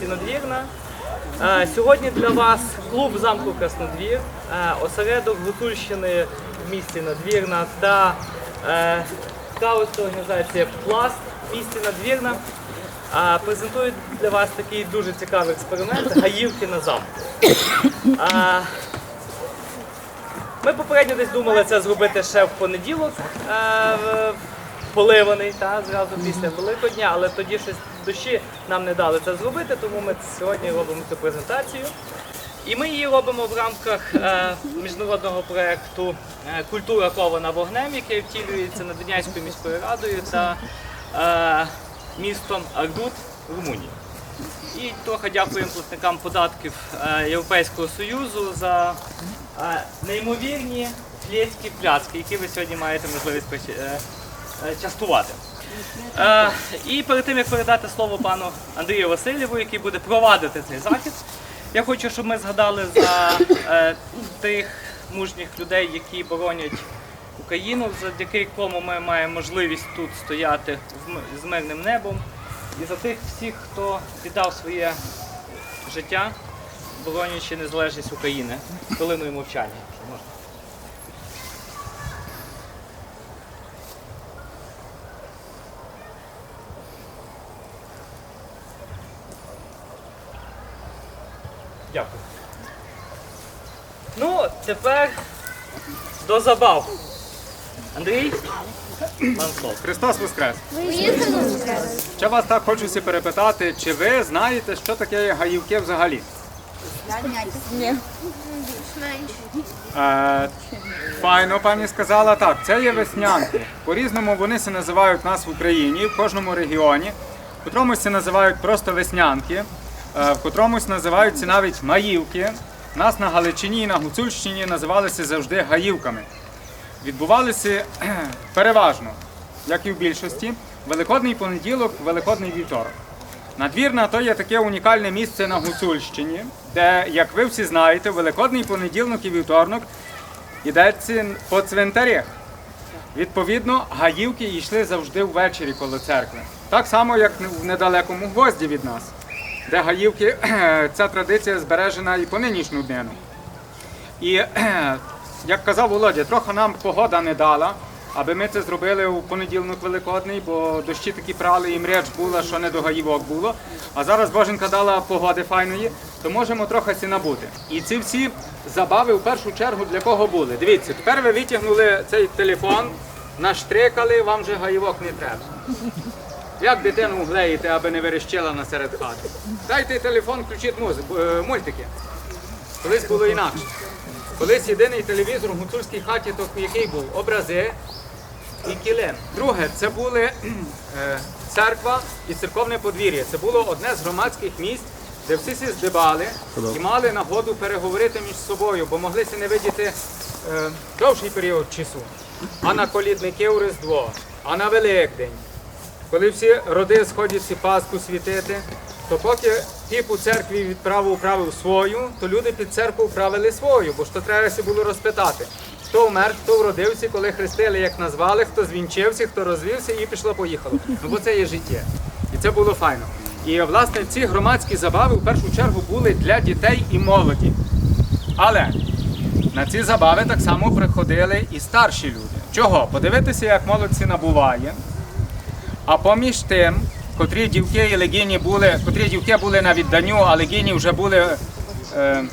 місті. Е, Сьогодні для вас клуб замку Краснодвір, е, осередок Гуцульщини в місті Надвірна та е, скаутська організація Пласт в місті Надвірна е, презентують для вас такий дуже цікавий експеримент Гаївки на замку. Е, Ми попередньо десь думали це зробити ще в понеділок, е, поливаний та, зразу після Великодня, але тоді щось дощі нам не дали це зробити, тому ми сьогодні робимо цю презентацію. І ми її робимо в рамках е, міжнародного проєкту е, Культура кована вогнем, який втілюється Надвірнянською міською радою та е, містом Ардут Румунії. І трохи дякуємо платникам податків Європейського Союзу за неймовірні флєцькі пляцки, які ви сьогодні маєте можливість частувати. Е, І перед тим як передати слово пану Андрію Васильєву, який буде провадити цей захід, я хочу, щоб ми згадали за е, тих мужніх людей, які боронять Україну, завдяки кому ми маємо можливість тут стояти з мирним небом. І за тих всіх, хто віддав своє життя, боронячи незалежність України, хвилиною мовчання. якщо можна. Дякую. Ну, тепер до забав. Андрій, вам слово. Христос Воскрес! Ще вас так хочеться перепитати, чи ви знаєте, що таке гаївки взагалі? Е, файно, пані сказала так. Це є веснянки. По-різному вони се називають нас в Україні, в кожному регіоні. В котромусь це називають просто веснянки, е, в котромусь називаються навіть маївки. Нас на Галичині і на Гуцульщині називалися завжди гаївками. Відбувалися переважно, як і в більшості, Великодний понеділок, Великодний вівторок. Надвірна то є таке унікальне місце на Гуцульщині, де, як ви всі знаєте, Великодний понеділок і вівторок йдеться по цвинтарях. Відповідно, гаївки йшли завжди ввечері коло церкви. Так само, як в недалекому гвозді від нас, де гаївки, ця традиція збережена і по нинішню днину. І як казав Володя, трохи нам погода не дала, аби ми це зробили у понеділок великодний, бо дощі такі прали і мреч була, що не до гаївок було. А зараз Боженька дала погоди файної, то можемо трохи сі набути. І ці всі забави в першу чергу для кого були? Дивіться, тепер ви витягнули цей телефон, наштрикали, вам же гаївок не треба. Як дитину глеїте, аби не верещила насеред хати? Дайте телефон, включіть музику, е, мультики. Колись було інакше. Колись єдиний телевізор в гуцульській хаті, то який був? Образи і килим. Друге, це були е, церква і церковне подвір'я. Це було одне з громадських місць, де всі сі здибали і мали нагоду переговорити між собою, бо моглися не видіти е, довший період часу. А на колідники у Різдво, а на Великдень. Коли всі роди сходяться Пасху світити, то поки піп у церкві відправу правив свою, то люди під церкву правили свою, бо ж то треба було розпитати. Хто вмер, хто вродився, коли хрестили, як назвали, хто звінчився, хто розвівся і пішло-поїхало. Ну бо це є життя. І це було файно. І власне ці громадські забави в першу чергу були для дітей і молоді. Але на ці забави так само приходили і старші люди. Чого? Подивитися, як молодь ці набуває. А поміж тим, котрі дівки і легіні були, котрі дівки були на відданню, а легіні вже були е,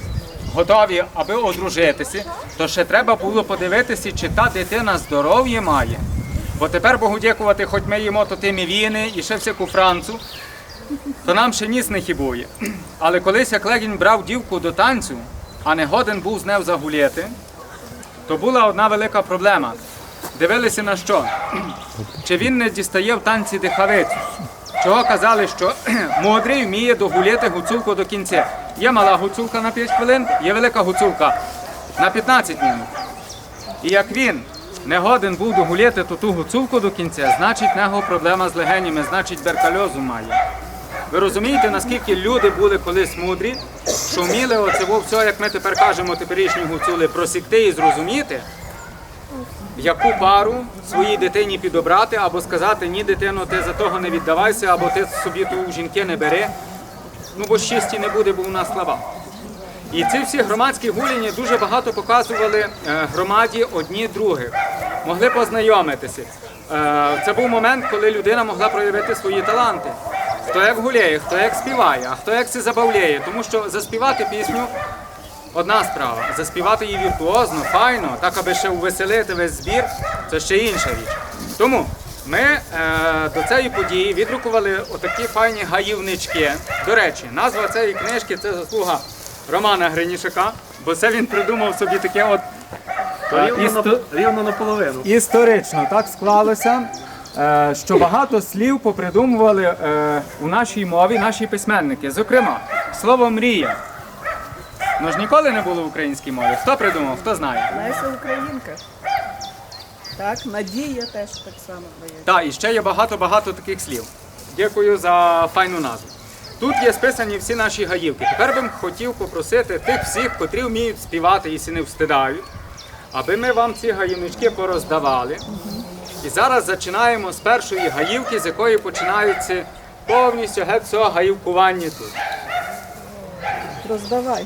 готові, аби одружитися, то ще треба було подивитися, чи та дитина здоров'я має. Бо тепер Богу дякувати, хоч ми їмо то тими віни і ще всяку францу, то нам ще ніс не хібує. Але колись як легінь брав дівку до танцю, а не годен був з нею загуляти, то була одна велика проблема. Дивилися на що? Чи він не дістає в танці дихавицю? Чого казали, що мудрий вміє догуляти гуцулку до кінця. Є мала гуцулка на 5 хвилин, є велика гуцулка на 15 минут. І як він не годен був догуляти ту гуцулку до кінця, значить нього проблема з легенями, значить беркальозу має. Ви розумієте, наскільки люди були колись мудрі, що вміли оце все, як ми тепер кажемо, теперішні гуцули, просікти і зрозуміти, яку пару своїй дитині підобрати, або сказати, ні, дитино, ти за того не віддавайся, або ти собі ту жінки не бери. ну бо чисті не буде, бо у нас слава. І ці всі громадські гуляння дуже багато показували е, громаді одні других, могли познайомитися. Е, Це був момент, коли людина могла проявити свої таланти. Хто як гуляє, хто як співає, а хто як се забавляє. Тому що заспівати пісню одна справа. Заспівати її віртуозно, файно, так аби ще увеселити весь збір, це ще інша річ. Тому ми е, до цієї події відрукували отакі файні гаївнички. До речі, назва цієї книжки це заслуга Романа Гринішака, бо це він придумав собі таке от е, Рівно, істо- на, рівно наполовину. Історично так склалося, е, що багато слів попридумували е, у нашій мові наші письменники. Зокрема, слово мрія. Ну ж ніколи не було в українській мові. Хто придумав, хто знає? Леся Українка. Так, Надія теж так само здається. Так, і ще є багато-багато таких слів. Дякую за файну назву. Тут є списані всі наші гаївки. Тепер би хотів попросити тих всіх, котрі вміють співати і сі не встидають, аби ми вам ці гаївнички пороздавали. І зараз починаємо з першої гаївки, з якої починається повністю геть все гаївкування тут. Роздавай.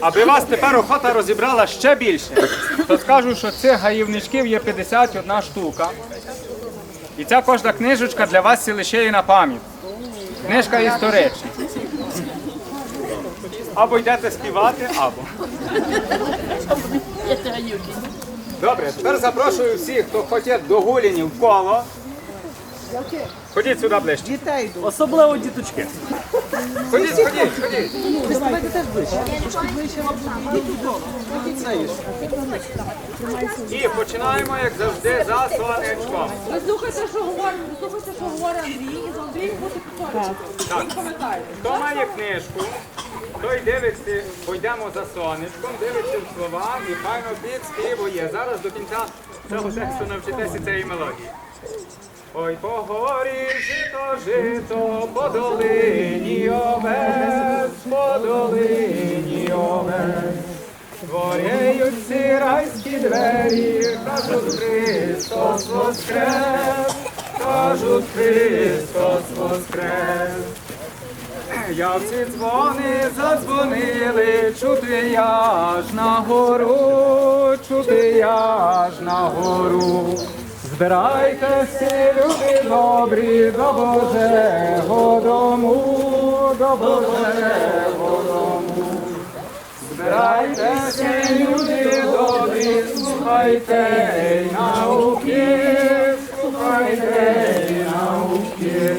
Аби вас тепер охота розібрала ще більше, то скажу, що цих гаївничків є 51 штука. І ця кожна книжечка для вас і лише є на пам'ять. Книжка історична. Або йдете співати, або. Добре, тепер запрошую всіх, хто хоче до гулянів коло. Ходіть сюди ближче. Дітей йдуть. Особливо діточки. Ходіть, ходіть, ходіть. І починаємо, як завжди, за сонечком. Ви слухайте, що говорить, слухайте, що говорить Андрій, і за Андрій буде повторювати. Так. Ви пам'ятаєте. Хто має книжку, той дивиться, пойдемо за сонечком, дивиться в слова і файно підспівує. Зараз до кінця цього тексту навчитеся цієї мелодії. Ой, по горі жито, жито, по долині овець, по долині овець. Творяють ці райські двері, кажуть Христос воскрес, кажуть Христос воскрес. Явці дзвони задзвонили, чути аж на гору, чути аж на гору. Збирайтеся, люди добрі, до Божого дому, до Божого дому. Збирайтеся, люди добрі, слухайте науки, слухайте науки.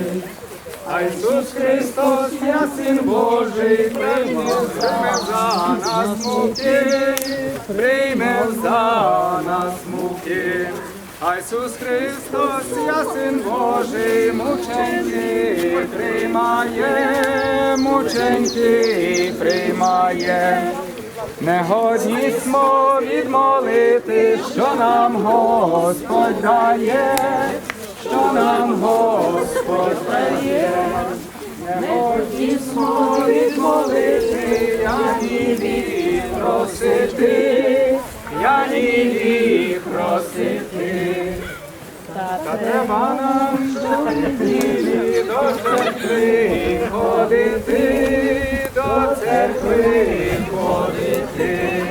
А Ісус Христос, я Син Божий, прийме за нас муки, прийме за нас муки. А Ісус Христос, я Син Божий, мученьки приймає, мученьки приймає. Негодні смо відмолити, що нам Господь дає, що нам Господь дає. Негодні смо відмолити, я ні просити, я ні просити. Та треба нам щодні до церкви ходити, до церкви ходити.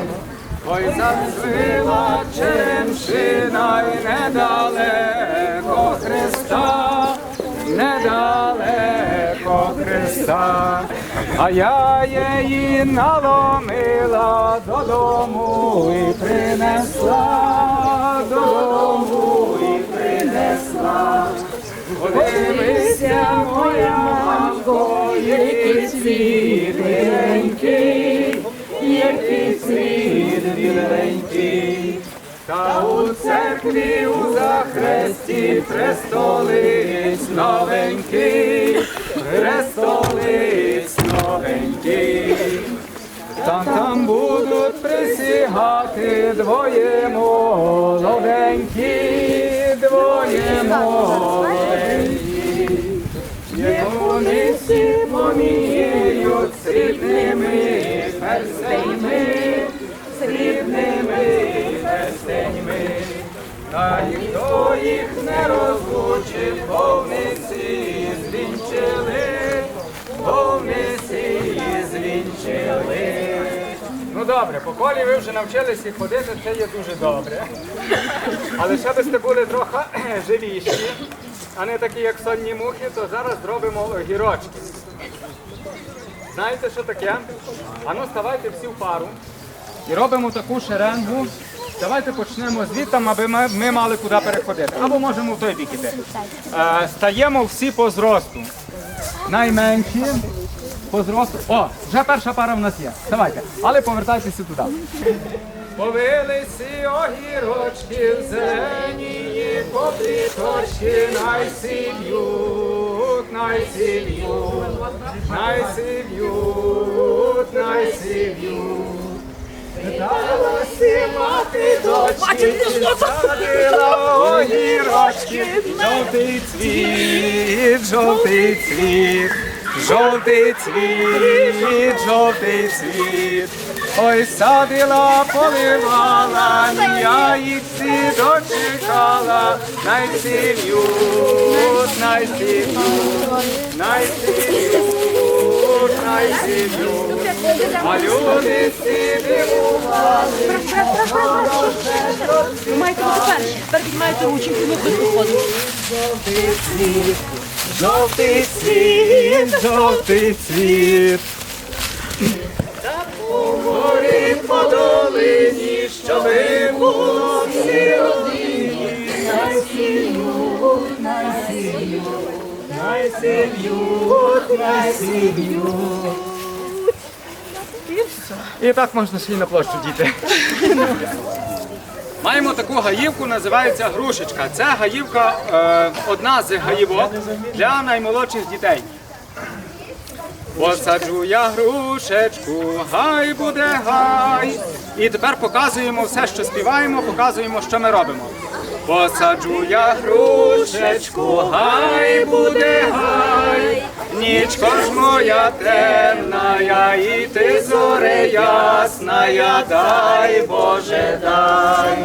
Ой, зацвіла черемшина й недалеко Христа, недалеко Христа, а я її наломила додому і принесла, додому і принесла. Подивися, моя мамко, який цвіт біленький, який цвіт біленький. Та у церкві у захресті престолиць новенький, престолиць новенький. Там там будуть присягати двоє молоденькі, двоє молоденькі. Як вони всі поміють срібними перстенями, срібними перстенями. Та ніхто їх не розлучив, бо добре, по колі ви вже навчилися ходити, це є дуже добре. Але би сте були трохи живіші, а не такі, як сонні мухи, то зараз зробимо огірочки. Знаєте, що таке? Ану, ставайте всі в пару і робимо таку шеренгу. Давайте почнемо звідти, аби ми, ми мали куди переходити. Або можемо в той бік іти. Е, стаємо всі по зросту. Найменші по зросту. О, вже перша пара в нас є. Давайте. Але повертайтеся туди. Повилися огірочки в зелені попліточки, найсів'ють, найсів'ють, найсів'ють, найсів'ють. Далася мати дочки, садила огірочки, жовтий цвіт, жовтий цвіт, жовтий цвіт, жовтий цвіт. Ой, садила, поливала, я їх всі дочекала, найсів'ють, найсів'ють, найсів'ють, найсів'ють. А люди всі дивували, маєте бути перші. Тепер піднімаєте ручки, ми швидко ходимо. жовтий цвіт, жовтий цвіт. Горі по долині, щоби було всі родині, найсів'ють, найсів'ють, найсів'ють, найсів'ють. І так можна ще й на площу діти. Маємо таку гаївку, називається грушечка. Це гаївка е, одна з гаївок для наймолодших дітей. Посаджу я грушечку, гай буде гай. І тепер показуємо все, що співаємо, показуємо, що ми робимо. Посаджу я грушечку, гай буде гай. Нічко ж моя темна, і ти зоре ясна, дай Боже дай.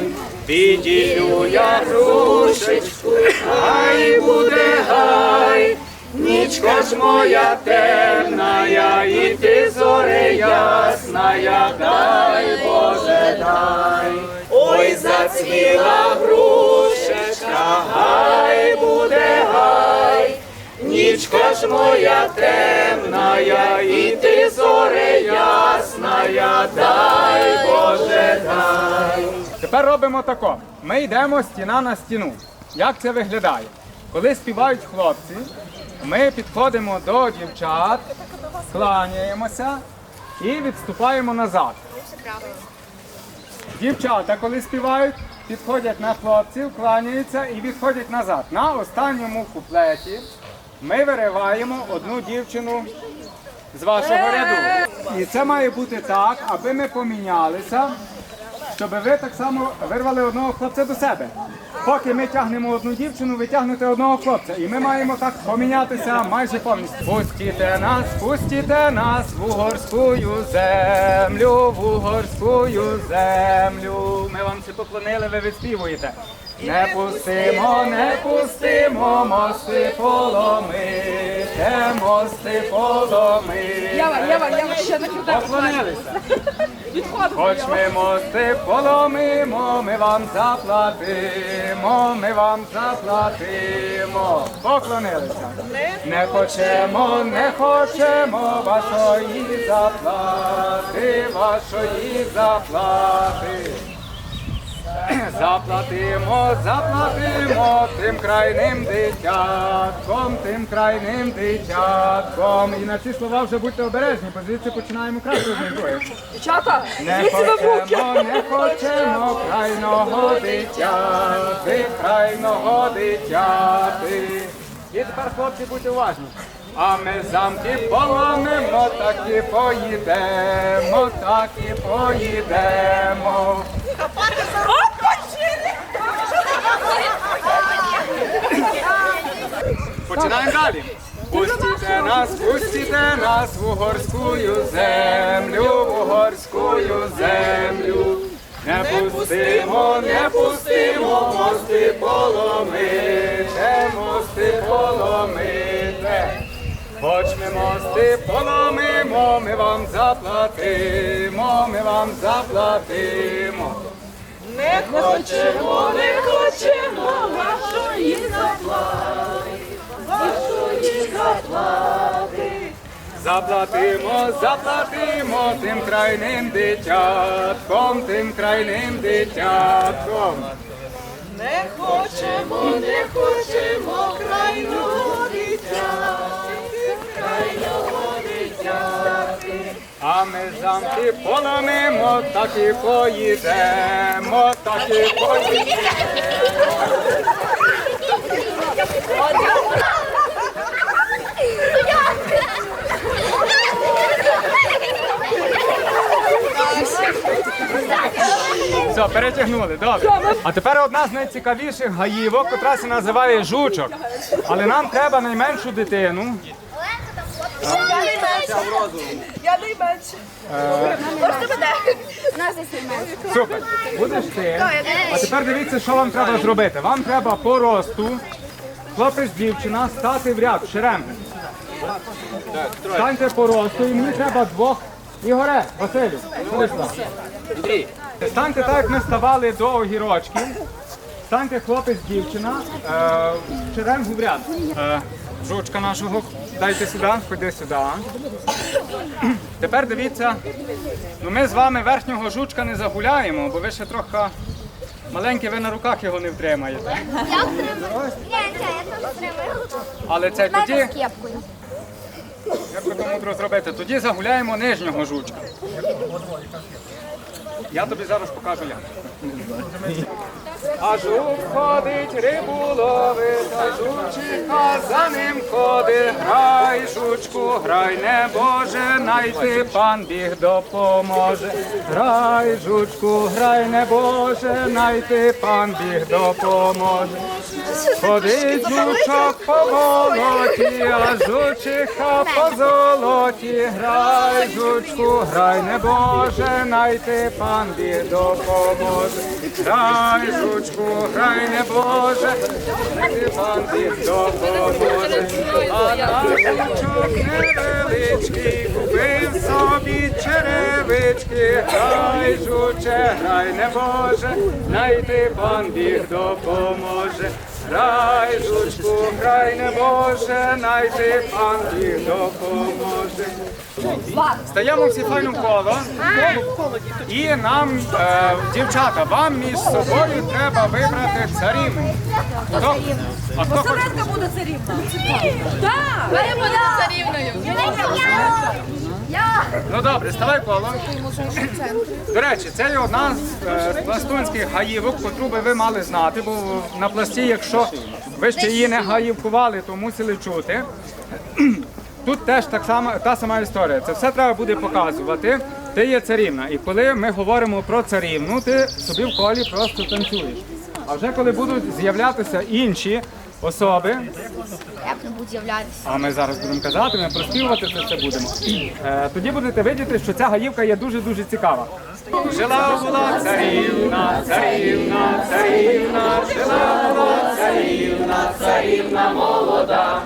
Піділю я грушечку, Ж моя темна, я і ти зоре ясна, дай Боже дай. Ой, зацвіла грушечка, гай буде гай. Нічко ж моя темна, і ти зоре ясна, дай Боже дай. Тепер робимо тако. Ми йдемо стіна на стіну. Як це виглядає? Коли співають хлопці, ми підходимо до дівчат, кланяємося і відступаємо назад. Дівчата, коли співають, підходять на хлопців, кланяються і відходять назад. На останньому куплеті ми вириваємо одну дівчину з вашого ряду. І це має бути так, аби ми помінялися, щоб ви так само вирвали одного хлопця до себе. Поки ми тягнемо одну дівчину, ви тягнете одного хлопця. І ми маємо так помінятися майже повністю. Пустіте нас, пустіте нас в угорську землю, в угорську землю. Ми вам це поклонили, ви відспівуєте. Не пустимо, не пустимо, мости поломите, мости поломите. Єва, Єва, Єва, ще на кілька. Поклонилися. Хоч ми мости поломимо, ми вам заплатимо, ми вам заплатимо. Поклонилися. Не хочемо, не хочемо вашої заплати, вашої заплати. Заплатимо, заплатимо тим крайним дитятком, тим крайним дитятком. І на ці слова вже будьте обережні, бо звідси починаємо краще з Дівчата, не хочемо, не хочемо крайного дитяти, крайного дитяти. І тепер, хлопці, будьте уважні. А ми замки поломимо, так і поїдемо, так і поїдемо. Починаємо далі. Пустіте нас, пустіте нас в угорську землю, в угорську землю. Не пустимо, не пустимо, мости поломите, мости поломите. Хоч ми мости поломимо, ми вам заплатимо, ми вам заплатимо. Не хочемо, не хочемо Заплатимо, заплатимо тим крайним дитятком, тим крайним дитятком. Не хочемо, не хочемо крайнього дитяти, крайнього дитяти. А ми замки поломимо, так і поїдемо, так і поїдемо. Все, перетягнули, добре. А тепер одна з найцікавіших гаївок, котра се називає жучок. Але нам треба найменшу дитину. Я найменше. Нас десь немає. Супер. Будеш ти. А тепер дивіться, що вам треба зробити. Вам треба по росту, хлопець, дівчина, стати в ряд, в шеренги. Станьте по росту і мені треба двох. Ігоре, Василю, сюди. Станьте так, як ми ставали до огірочків. Станьте хлопець, дівчина, е, в в ряд. Е, жучка нашого, дайте сюди, ходи сюди. Тепер дивіться, ну ми з вами верхнього жучка не загуляємо, бо ви ще трохи маленькі, ви на руках його не втримаєте. Я втримаю. Ні, я теж втримаю. Але це тоді, кепкою. Як би то мудро зробити, тоді загуляємо нижнього жучка. Я тобі зараз покажу як. А жук ходить, рибу ловить, а жучиха за ним ходить. Грай, жучку, грай, не Боже, найти пан біг допоможе. Грай, жучку, грай, не Боже, найти пан біг допоможе. Ходить по болоті, а жучиха по золоті. Грай, жучку, грай, не Боже, найти пан біг допоможе. Грай, жучку, грай, не Боже, найти пан біг допоможе. А жучок невеличкий, купив собі черевички. Грай, жуче, грай, не Боже, найти пан біг допоможе. Грай, жучку, грай, не Боже, найти пан біг допоможе. Стаємо всі файно коло. І нам, е, дівчата, вам між собою треба вибрати царівну. Хто? А хто хоче? Буде царівна. Так. Я буду царівною. Ну добре, ставай коло. До речі, це є одна з е, пластунських гаївок, котру би ви мали знати, бо на пласті, якщо ви ще її не гаївкували, то мусили чути. Тут теж так само, та сама історія. Це все треба буде показувати. Ти є царівна. І коли ми говоримо про царівну, ти собі в колі просто танцюєш. А вже коли будуть з'являтися інші особи, Як не буду з'являтися? а ми зараз будемо казати, ми проспівувати це все будемо. Е, тоді будете видіти, що ця гаївка є дуже-дуже цікава. Жила була царівна, царівна, царівна, жила була царівна, царівна молода.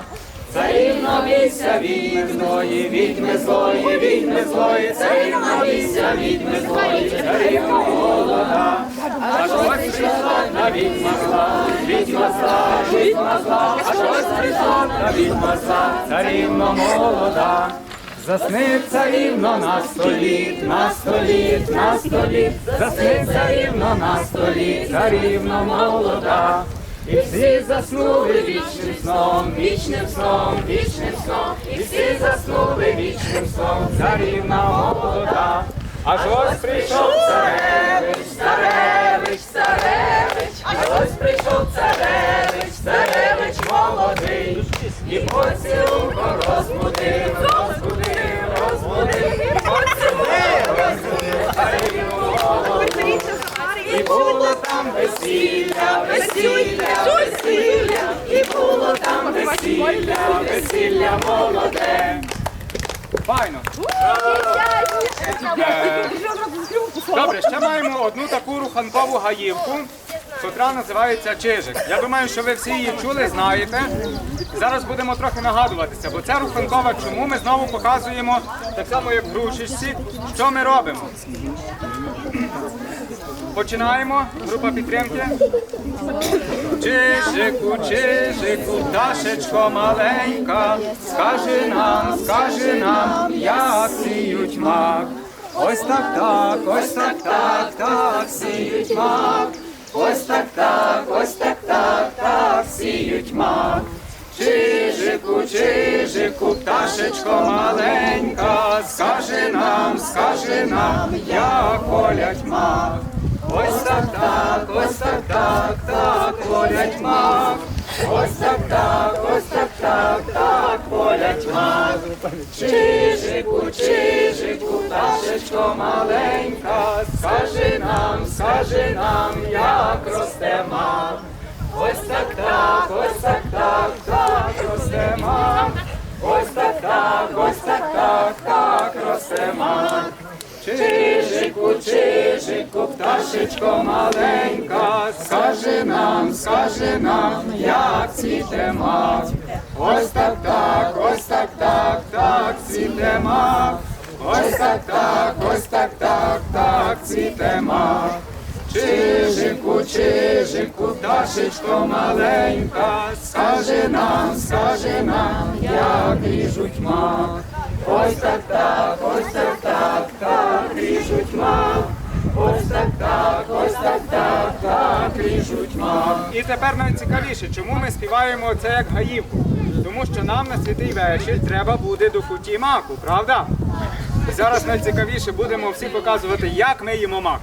Царівна бійся відьми злої, відьми злої, відьми злої, царівна бійся відьми злої, царівна молода. Аж ось прийшла на відьма аж ось прийшла на відьма зла, царівна молода. Засни царівно на столі, на столі, на столі, засни царівно на столі, царівно молода. І всі заснули вічним сном, вічним сном, вічним сном, і всі заснули вічним сном, царівна молода. Аж ось прийшов царевич, царевич, царевич, аж ось прийшов царевич, Старевич молодий, і поцілунку розбудив, розбудив, розбудив, поцілунку розбудив, старину молоду. І було там весілля, весілля, весілля, і було там весілля, весілля молоде. Файно. Е, добре, ще маємо одну таку руханкову гаївку котра називається Чижик. Я думаю, що ви всі її чули, знаєте. Зараз будемо трохи нагадуватися, бо ця руханкова чому ми знову показуємо, так само як в грушечці, що ми робимо. Починаємо. Група підтримки. Чижику, чижику, пташечко маленька, скажи нам, скажи нам, як сіють мак. Ось так, так, ось так, так, так, сіють мак. Ось так, так, ось так, так, так, сіють мак. Чижику, чижику, пташечко маленька, скажи нам, скажи нам, як колять мак. Ось так, так, ось так, так, так, колять мак. Ось так, так, ось так, так, так, мак. Чижику, чижику, пташечко маленька, скажи нам, скажи нам, як росте мак. Ось так, так, ось так, так, так, росте мак. Ось так, так, ось так, так, так, росте мак. Чижику, чижику, пташечко маленька, скажи нам, скажи нам, як цвіте мак. Ось так, так, ось так, так, так, цвіте мак. Ось так, так, ось так, так, так, цвіте мак. Чижику, чижику, пташечко маленька, скажи нам, скажи нам, як ріжуть мак. Ось так, так, ось так, так, так, ріжуть мак. Ось так, так, ось так, так, так, ріжуть мак. І тепер найцікавіше, чому ми співаємо це як гаївку? Тому що нам на святий вечір треба буде до куті маку, правда? І зараз найцікавіше будемо всі показувати, як ми їмо мак.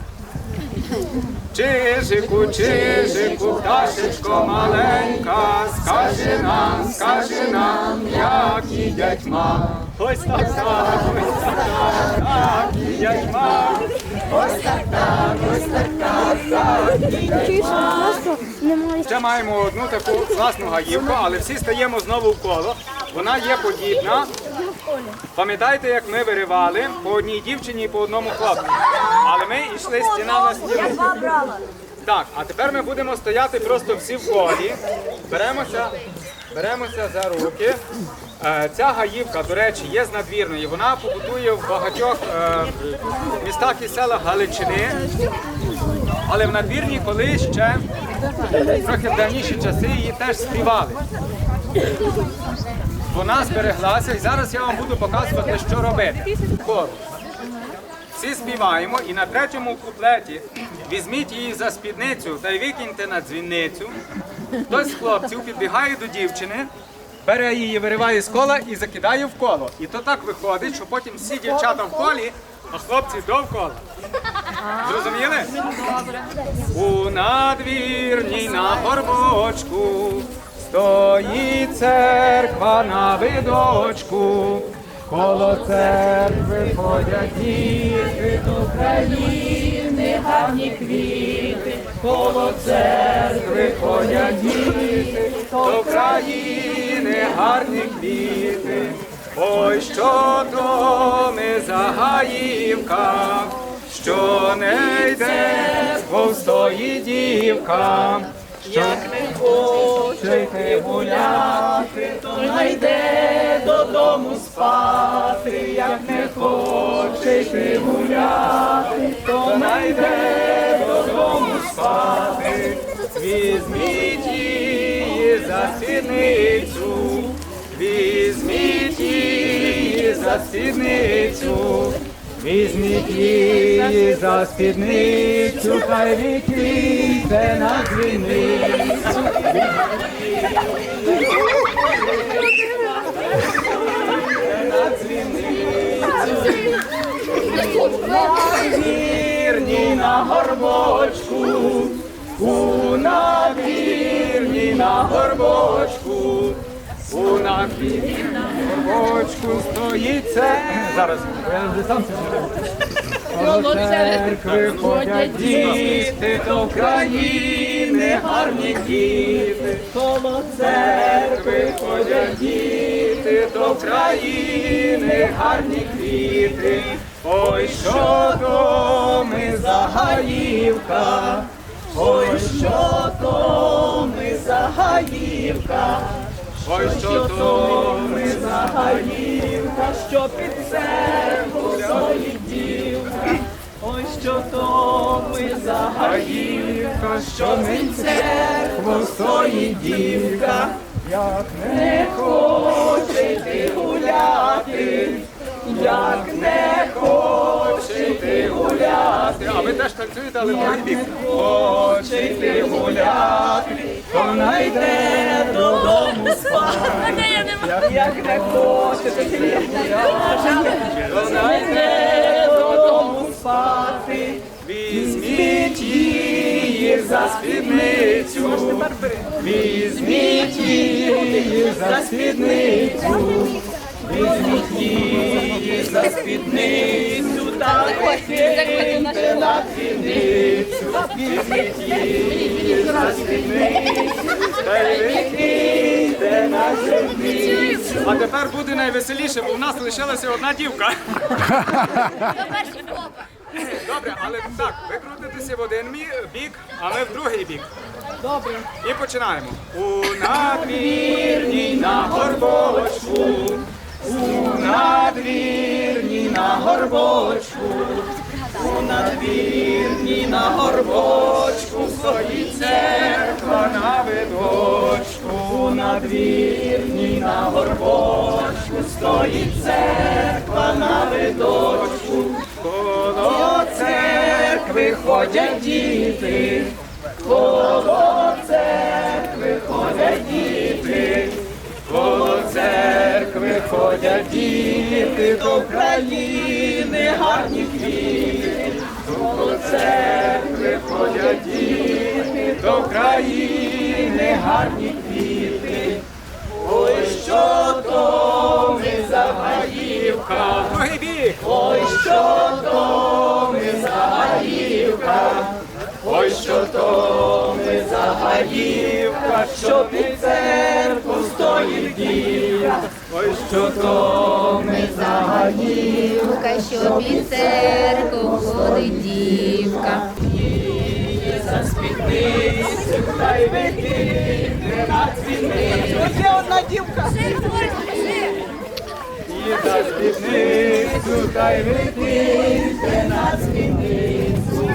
Чижику, чижику, пташечко маленька, скажи нам, скажи нам, як їдять мак. Ось так, так, ось так, так, так, їдять мак. Ось так, так, ось так. Ще маємо одну таку класну гаївку, але всі стаємо знову в коло. Вона є подібна. Пам'ятаєте, як ми виривали по одній дівчині і по одному хлопцю? Але ми йшли стіна на стіну. Так, а тепер ми будемо стояти просто всі в колі. Беремося, беремося за руки. Е, Ця гаївка, до речі, є з надвірної. Вона побутує в багатьох е, містах і селах Галичини. Але в надвірні колись ще трохи в давніші часи її теж співали. Вона збереглася, і зараз я вам буду показувати, що робити. Хор. Всі співаємо, і на третьому куплеті візьміть її за спідницю та й викиньте на дзвіницю. Хтось з хлопців підбігає до дівчини, бере її, вириває з кола і закидає в коло. І то так виходить, що потім всі дівчата в колі, а хлопці довкола. Зрозуміли? У надвірній на горбочку стоїть церква на видочку. Коло церкви ходять діти до країни, гарні квіти, коло церкви ходять діти, до країни гарні квіти. Ой, що то ми за гаївка, що не йде повстої дівка. Як хоче йти гуляти, то найде додому спати, як не хоче йти гуляти, то найде додому спати, візьміть її за спідницю, візьміть її за спідницю. Візьміть її за спідницю, хай відкрійте на дзвіницю. Надвірні на горбочку, у надвірні на горбочку, у надвірні на горбочку стоїть це. Зараз, я вже сам це. Коло церкви ходять діти, до країни гарні діти, коло церкви ходять діти, до країни гарні квіти. Ой, що то ми загаївка, ой, що то ми загаївка, ой, що то ми загаївка, що під церкву стоїть що то ми загаївка, що нині церкву стоїть дівка, як не хоче йти гуляти, як не хоче йти гуляти. А ви теж танцюєте, але другий бік. Хоче йти гуляти, вона йде додому спати. Як, як не хоче йти гуляти, вона йде спати. Візьміть її за спідницю, візьміть її за спідницю, візьміть її за спідницю, та викиньте на спідницю, А тепер буде найвеселіше, бо в нас лишилася одна дівка. Добре, але так, ви крутитеся в один бік, а ми в другий бік. Добре. І починаємо. У надвірній на горбочку, У надвірні на горбочку, у надвірні на горбочку, стоїть церква на видочку, у надвірні на горбочку, стоїть церква на видочку, коло церкви ходять діти, коло церкви ходять. Коло церкви ходять діти до країни гарні квіти. Коло церкви ходять діти до країни гарні квіти. Ой, що то ми загаївка, ой, що то ми загаївка, ой, що то ми загаївка, що під церкву дівка, ой, що то ми загаївка, що під церкву ходить дівка. за спідницю, та й на дзвіницю. Є одна дівка. І за спідницю, та й викине на дзвіницю.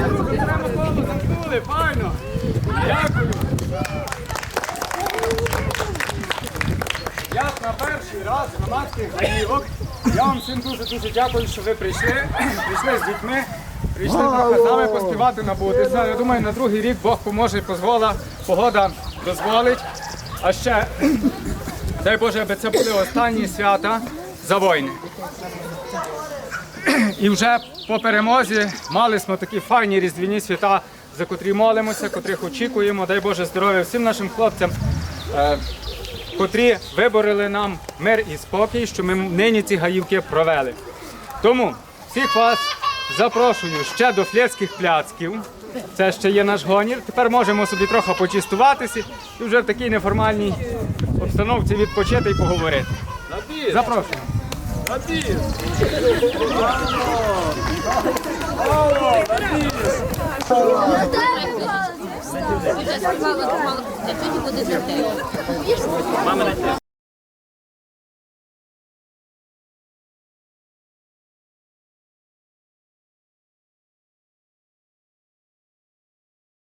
Дякую. Я на перший раз громадських грівок. Я вам всім дуже-дуже дякую, що ви прийшли. Прийшли з дітьми. Прийшли трохи з нами поспівати набутися. Я думаю, на другий рік Бог поможе і дозвола, погода дозволить. А ще, дай Боже, аби це були останні свята за війни. І вже по перемозі мали ми такі файні різдвяні свята, за котрі молимося, котрих очікуємо. Дай Боже здоров'я всім нашим хлопцям, е, котрі виборили нам мир і спокій, що ми нині ці гаївки провели. Тому всіх вас запрошую ще до флєцьких пляцків. Це ще є наш гонір. Тепер можемо собі трохи почистуватися і вже в такій неформальній обстановці відпочити і поговорити. Запрошую. Мало, на буде